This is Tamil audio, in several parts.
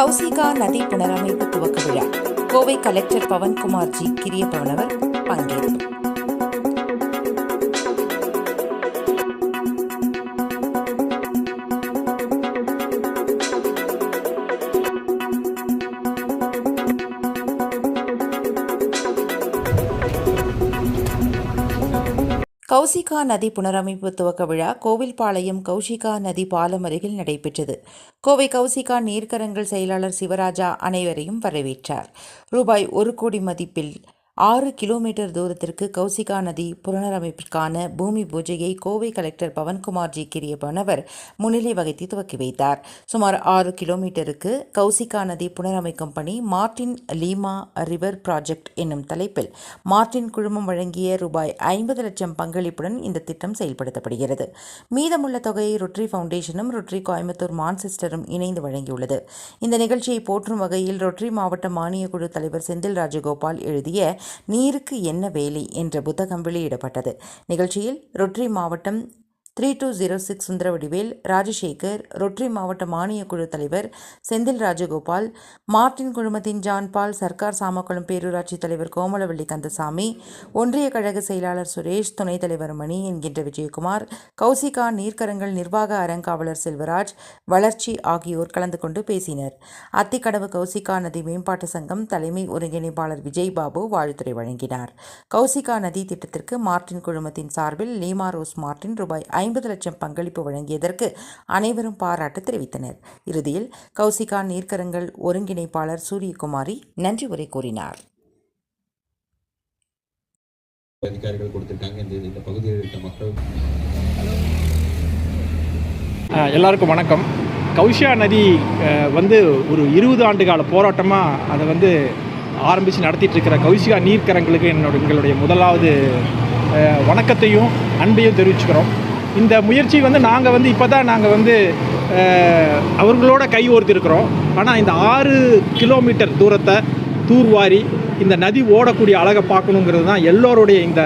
கௌசிகா நதி புனரமைப்பு துவக்க விழா. கோவை கலெக்டர் பவன்குமார் ஜி கிரியப்பவனவர் பங்கேற்பு. கௌசிகா நதி புனரமைப்பு துவக்க விழா கோவில்பாளையம் கௌசிகா நதி பாலம் அருகில் நடைபெற்றது. கோவை கௌசிகா நீர்க்கரங்கள் செயலாளர் சிவராஜா அனைவரையும் வரவேற்றார். ரூபாய் ஒரு கோடி மதிப்பில் ஆறு கிலோமீட்டர் தூரத்திற்கு கௌசிகா நதி புனரமைப்பிற்கான பூமி பூஜையை கோவை கலெக்டர் பவன்குமார் ஜி பணவர் முன்னிலை வகித்து துவக்கி வைத்தார். சுமார் ஆறு கிலோமீட்டருக்கு கௌசிகா நதி புனரமைக்கும் பணி மார்டின் லீமா ரிவர் ப்ராஜெக்ட் என்னும் தலைப்பில் மார்டின் குழுமம் வழங்கிய ரூபாய் ஐம்பது லட்சம் பங்களிப்புடன் இந்த திட்டம் செயல்படுத்தப்படுகிறது. மீதமுள்ள தொகையை ரொட்ரி ஃபவுண்டேஷனும் ரொட்ரி கோயம்புத்தூர் மான்செஸ்டரும் இணைந்து வழங்கியுள்ளது. இந்த நிகழ்ச்சியை போற்றும் வகையில் ரொட்ரி மாவட்ட மானிய குழு தலைவர் செந்தில் ராஜகோபால் எழுதிய நீருக்கு என்ன வேலை என்ற புத்தகம் வெளியிடப்பட்டது. நிகழ்ச்சியில் ரொட்ரி மாவட்டம் three two zero six Sundaravadivel Rajasekar Rotary மாவட்ட மானியக் குழு தலைவர் செந்தில் ராஜகோபால் மார்டின் குழுமத்தின் ஜான்பால் சர்க்கார் சாமக்குளம் பேரூராட்சி தலைவர் கோமலவள்ளி கந்தசாமி ஒன்றிய கழக செயலாளர் சுரேஷ் துணைத் தலைவர் மணி என்கின்ற விஜயகுமார் கௌசிகா நீர்க்கரங்கள் நிர்வாக அறங்காவலர் செல்வராஜ் வளர்ச்சி ஆகியோர் கலந்து கொண்டு பேசினர். அத்திக்கடவு கௌசிகா நதி மேம்பாட்டு சங்கம் தலைமை ஒருங்கிணைப்பாளர் விஜய் பாபு வாழ்த்துறை வழங்கினார். கௌசிகா நதி திட்டத்திற்கு மார்டின் குழுமத்தின் சார்பில் லீமா ரோஸ் மார்டின் ரூபாய் ஐம்பது லட்சம் பங்களிப்பு வழங்கியதற்கு அனைவரும் பாராட்டு தெரிவித்தனர். இறுதியில் கௌசிகா நீர்க்கரங்கள் ஒருங்கிணைப்பாளர் சூரியகுமாரி நன்றி உரை கூறினார். அதிகாரிகள் கொடுத்திருக்காங்க. இந்த இந்த பகுதியில் இருக்க மக்கள். எல்லாருக்கும் வணக்கம். கௌஷியா நதி வந்து ஒரு இருபது ஆண்டு கால போராட்டமாக அதை வந்து ஆரம்பித்து நடத்திட்டு இருக்கிற கௌஷிகா நீர்க்கரங்களுக்கு என்னோட எங்களுடைய முதலாவது வணக்கத்தையும் அன்பையும் தெரிவிச்சுக்கிறோம். இந்த முயற்சி வந்து நாங்கள் வந்து இப்போ தான் நாங்கள் வந்து அவர்களோட கை ஓர்த்திருக்கிறோம். ஆனால் இந்த ஆறு கிலோமீட்டர் தூரத்தை தூர்வாரி இந்த நதி ஓடக்கூடிய அழகை பார்க்கணுங்கிறது தான் எல்லோருடைய இந்த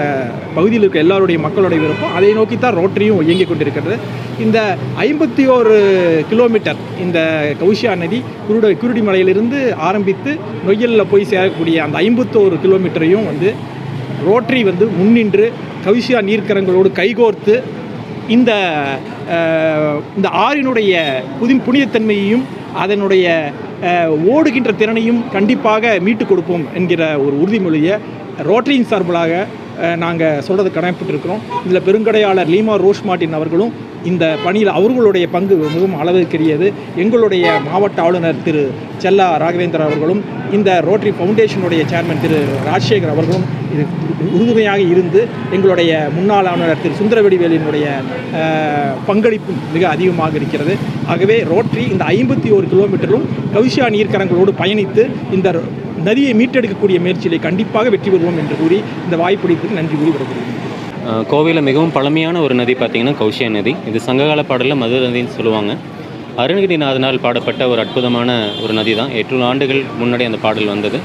பகுதியில் இருக்க எல்லோருடைய மக்களுடைய விருப்பம். அதை நோக்கி தான் ரோட்டரியும் இயங்கிக் கொண்டிருக்கிறது. இந்த ஐம்பத்தி ஓரு கிலோமீட்டர் இந்த கௌஷியா நதி குருட குருடிமலையிலிருந்து ஆரம்பித்து நொய்யலில் போய் சேரக்கூடிய அந்த ஐம்பத்தோரு கிலோமீட்டரையும் வந்து ரோட்டரி வந்து முன்னின்று கௌஷியா நீர்க்கரங்களோடு கைகோர்த்து இந்த இந்த ஆறினுடைய புதி புனிதத்தன்மையையும் அதனுடைய ஓடுகின்ற திறனையும் கண்டிப்பாக மீட்டு கொடுப்போம் என்கிற ஒரு உறுதிமொழியை ரோட்டரியின் சார்பிலாக நாங்கள் சொல்கிறது கடமைப்பட்டிருக்கிறோம் இதில் பெருங்கடையாளர் லீமா ரோஷ் மார்ட்டின் அவர்களும் இந்த பணியில் அவர்களுடைய பங்கு மிகவும் அளவிற்குரியது எங்களுடைய மாவட்ட ஆளுநர் திரு செல்லா ராகவேந்தர் அவர்களும் இந்த ரோட்டரி ஃபவுண்டேஷனுடைய சேர்மன் திரு ராஜசேகர் அவர்களும் இது உறுதுணையாக இருந்து எங்களுடைய முன்னாள் ஆளுநர் திரு சுந்தரவடிவேலினுடைய பங்களிப்பும் மிக அதிகமாக இருக்கிறது. ஆகவே ரோட்டரி இந்த ஐம்பத்தி ஒரு கிலோமீட்டரும் கவிஷா நீர்க்கரங்களோடு பயணித்து இந்த நதியை மீட்டெடுக்கக்கூடிய முயற்சியிலே கண்டிப்பாக வெற்றி பெறுவோம் என்று கூறி இந்த வாய்ப்பிடிப்புக்கு நன்றி கூறி விடப்படுகிறேன் கோவையில் மிகவும் பழமையான ஒரு நதி பார்த்திங்கன்னா கௌஷிய நதி. இது சங்ககால பாடலில் மது நதின்னு சொல்லுவாங்க. அருணகிரிநாதனால் பாடப்பட்ட ஒரு அற்புதமான ஒரு நதி தான் எட்டு ஆண்டுகள் முன்னாடி அந்த பாடல் வந்தது.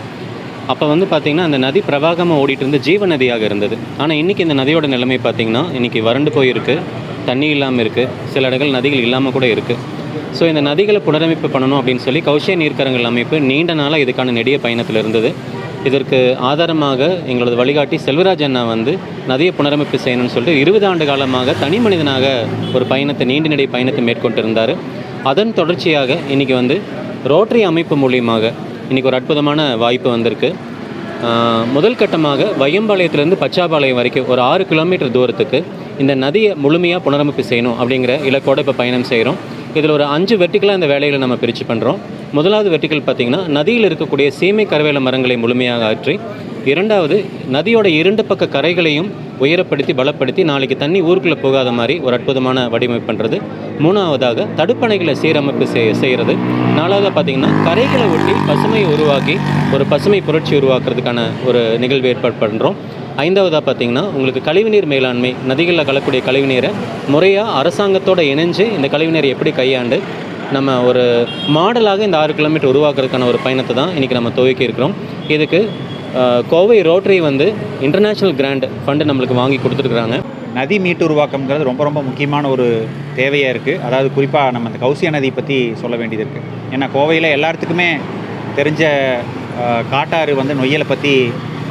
அப்போ வந்து பார்த்திங்கன்னா அந்த நதி பிரவாகமாக ஓடிட்டு இருந்து ஜீவ நதியாக இருந்தது. ஆனால் இன்றைக்கி இந்த நதியோட நிலைமை பார்த்திங்கன்னா இன்றைக்கி வறண்டு போயிருக்கு. தண்ணி இல்லாமல் இருக்குது சில இடங்கள் நதிகள் இல்லாமல் கூட இருக்குது ஸோ இந்த நதிகளை புனரமைப்பு பண்ணணும் அப்படின்னு சொல்லி கௌஷிய நீர்க்கரங்கள் அமைப்பு நீண்ட நாளாக இதுக்கான நெடிய பயணத்தில் இருந்தது. இதற்கு ஆதாரமாக எங்களது வழிகாட்டி செல்வராஜ் அண்ணா வந்து நதியை புனரமைப்பு செய்யணும்னு சொல்லிட்டு இருபது ஆண்டு காலமாக தனி மனிதனாக ஒரு பயணத்தை நீண்ட நெடிய பயணத்தை மேற்கொண்டு இருந்தார் அதன் தொடர்ச்சியாக இன்றைக்கி வந்து ரோட்டரி அமைப்பு மூலியமாக இன்றைக்கி ஒரு அற்புதமான வாய்ப்பு வந்திருக்கு. முதல் கட்டமாக வையம்பாளையத்திலேருந்து பச்சாபாளையம் வரைக்கும் ஒரு ஆறு கிலோமீட்டர் தூரத்துக்கு இந்த நதியை முழுமையாக புனரமைப்பு செய்யணும் அப்படிங்கிற இலக்கோடு இப்போ பயணம் செய்கிறோம் இதில் ஒரு அஞ்சு வெர்டிக்கலாக இந்த வேலைகளை நம்ம பிரித்து பண்ணுறோம் முதலாவது வெர்டிக்கல் பார்த்திங்கன்னா நதியில் இருக்கக்கூடிய சீமை கருவேல மரங்களை முழுமையாக ஆற்றி இரண்டாவது நதியோட இரண்டு பக்க கரைகளையும் உயரப்படுத்தி பலப்படுத்தி நாளைக்கு தண்ணி ஊருக்குள்ளே போகாத மாதிரி ஒரு அற்புதமான வடிவமைப்பு பண்ணுறது மூணாவதாக தடுப்பணைகளை சீரமைப்பு செய் செய்கிறது நாலாவதாக பார்த்திங்கன்னா கரைகளை ஒட்டி பசுமையை உருவாக்கி ஒரு பசுமை புரட்சி உருவாக்குறதுக்கான ஒரு நிகழ்வு ஏற்பாடு பண்ணுறோம் ஐந்தாவதாக பார்த்தீங்கன்னா உங்களுக்கு கழிவுநீர் மேலாண்மை நதிகளில் கலக்கூடிய கழிவுநீரை முறையாக அரசாங்கத்தோடு இணைஞ்சு இந்த கழிவுநீரை எப்படி கையாண்டு நம்ம ஒரு மாடலாக இந்த ஆறு கிலோமீட்டர் உருவாக்குறதுக்கான ஒரு பயணத்தை தான் இன்றைக்கி நம்ம துவக்கி இருக்கிறோம். இதுக்கு கோவை ரோட்டரி வந்து இன்டர்நேஷ்னல் கிராண்ட் ஃபண்டு நம்மளுக்கு வாங்கி கொடுத்துருக்குறாங்க. நதி மீட்டு உருவாக்கம்ங்கிறது ரொம்ப ரொம்ப முக்கியமான ஒரு தேவையாக இருக்குது அதாவது குறிப்பாக நம்ம இந்த கௌசியா நதி பற்றி சொல்ல வேண்டியது இருக்குது ஏன்னா கோவையில் எல்லாத்துக்குமே தெரிஞ்ச காட்டாறு வந்து நொய்யலை பற்றி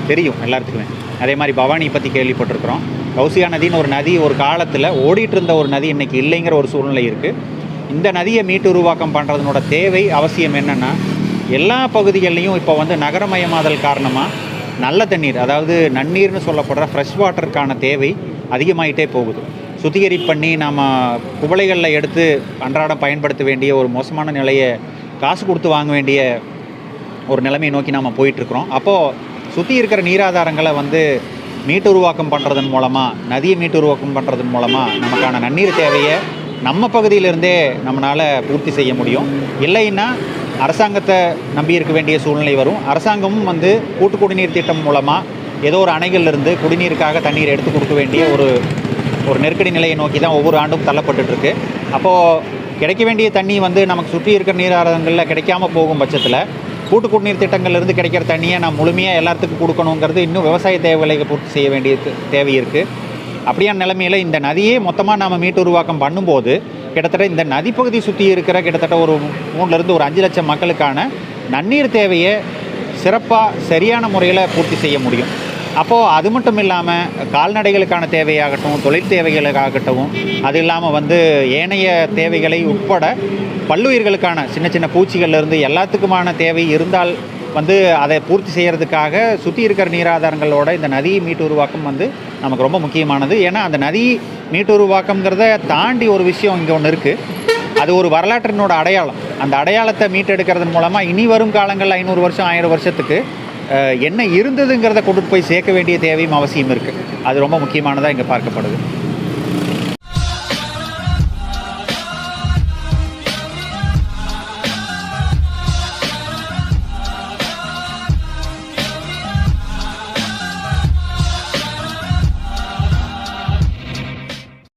தெரியும் எல்லாத்துக்குமே அதே மாதிரி பவானி பற்றி கேள்விப்பட்டிருக்கிறோம். கௌசியா நதின்னு ஒரு நதி ஒரு காலத்தில் ஓடிட்டு இருந்த ஒரு நதி இன்னைக்கு இல்லைங்கிற ஒரு சூழ்நிலை இருக்குது இந்த நதியை மீட்டு உருவாக்கம் பண்ணுறதுனோட தேவை அவசியம் என்னென்னா எல்லா பகுதிகள்லையும் இப்போ வந்து நகரமயமாதல் காரணமாக நல்ல தண்ணீர் அதாவது நன்னீர்னு சொல்லப்படுற ஃப்ரெஷ் வாட்டருக்கான தேவை அதிகமாயிட்டே போகுது. சுத்திகரிப்பு பண்ணி நம்ம குவளைகளில் எடுத்து அன்றாடம் பயன்படுத்த வேண்டிய ஒரு மோசமான நிலையை காசு கொடுத்து வாங்க வேண்டிய ஒரு நிலைமையை நோக்கி நாம் போயிட்டுருக்குறோம். அப்போது சுற்றி இருக்கிற நீராதாரங்களை வந்து மீட்டுருவாக்கம் பண்ணுறதன் மூலமாக நதியை மீட்டுருவாக்கம் பண்ணுறதன் மூலமாக நமக்கான நன்னீர் தேவையை நம்ம பகுதியிலிருந்தே நம்மளால் பூர்த்தி செய்ய முடியும். இல்லைன்னா அரசாங்கத்தை நம்பி இருக்க வேண்டிய சூழ்நிலை வரும். அரசாங்கமும் வந்து கூட்டு குடிநீர் திட்டம் மூலமாக ஏதோ ஒரு அணைகள்லேருந்து குடிநீருக்காக தண்ணீர் எடுத்து கொடுக்க வேண்டிய ஒரு ஒரு நெருக்கடி நிலையை நோக்கி தான் ஒவ்வொரு ஆண்டும் தள்ளப்பட்டுருக்கு அப்போது கிடைக்க வேண்டிய தண்ணி வந்து நமக்கு சுற்றி இருக்கிற நீராதாரங்களில் கிடைக்காம போகும் பட்சத்தில் கூட்டு குடிநீர் திட்டங்கள்லேருந்து கிடைக்கிற தண்ணியை நான் முழுமையாக எல்லாத்துக்கும் கொடுக்கணுங்கிறது இன்னும் விவசாய தேவைகளை பூர்த்தி செய்ய வேண்டிய தேவை இருக்குது அப்படியான நிலைமையில் இந்த நதியே மொத்தமாக நாம் மீட்டு உருவாக்கம் பண்ணும்போது கிட்டத்தட்ட இந்த நதிப்பகுதி சுற்றி இருக்கிற கிட்டத்தட்ட ஒரு மூணுலேருந்து ஒரு அஞ்சு லட்சம் மக்களுக்கான நன்னீர் தேவையை சிறப்பாக சரியான முறையில் பூர்த்தி செய்ய முடியும். அப்போது அது மட்டும் இல்லாமல் கால்நடைகளுக்கான தேவையாகட்டும் தொழில் தேவைகளுக்காகட்டும் அது இல்லாமல் வந்து ஏனைய தேவைகளை உட்பட பல்லுயிர்களுக்கான சின்ன சின்ன பூச்சிகள்லேருந்து எல்லாத்துக்குமான தேவை இருந்தால் வந்து அதை பூர்த்தி செய்கிறதுக்காக சுற்றி இருக்கிற நீராதாரங்களோட இந்த நதி மீட்டு உருவாக்கம் வந்து நமக்கு ரொம்ப முக்கியமானது. ஏன்னா அந்த நதி மீட்டு உருவாக்கம்ங்கிறத தாண்டி ஒரு விஷயம் இங்கே ஒன்று இருக்குது அது ஒரு வரலாற்றினோட அடையாளம். அந்த அடையாளத்தை மீட்டெடுக்கிறதன் மூலமாக இனி வரும் காலங்களில் ஐநூறு வருஷம் ஆயிரம் வருஷத்துக்கு என்ன இருந்ததுங்கிறத கொண்டுட்டு போய் சேர்க்க வேண்டிய தேவையும் அவசியம் இருக்குது அது ரொம்ப முக்கியமானதாக இங்கே பார்க்கப்படுது.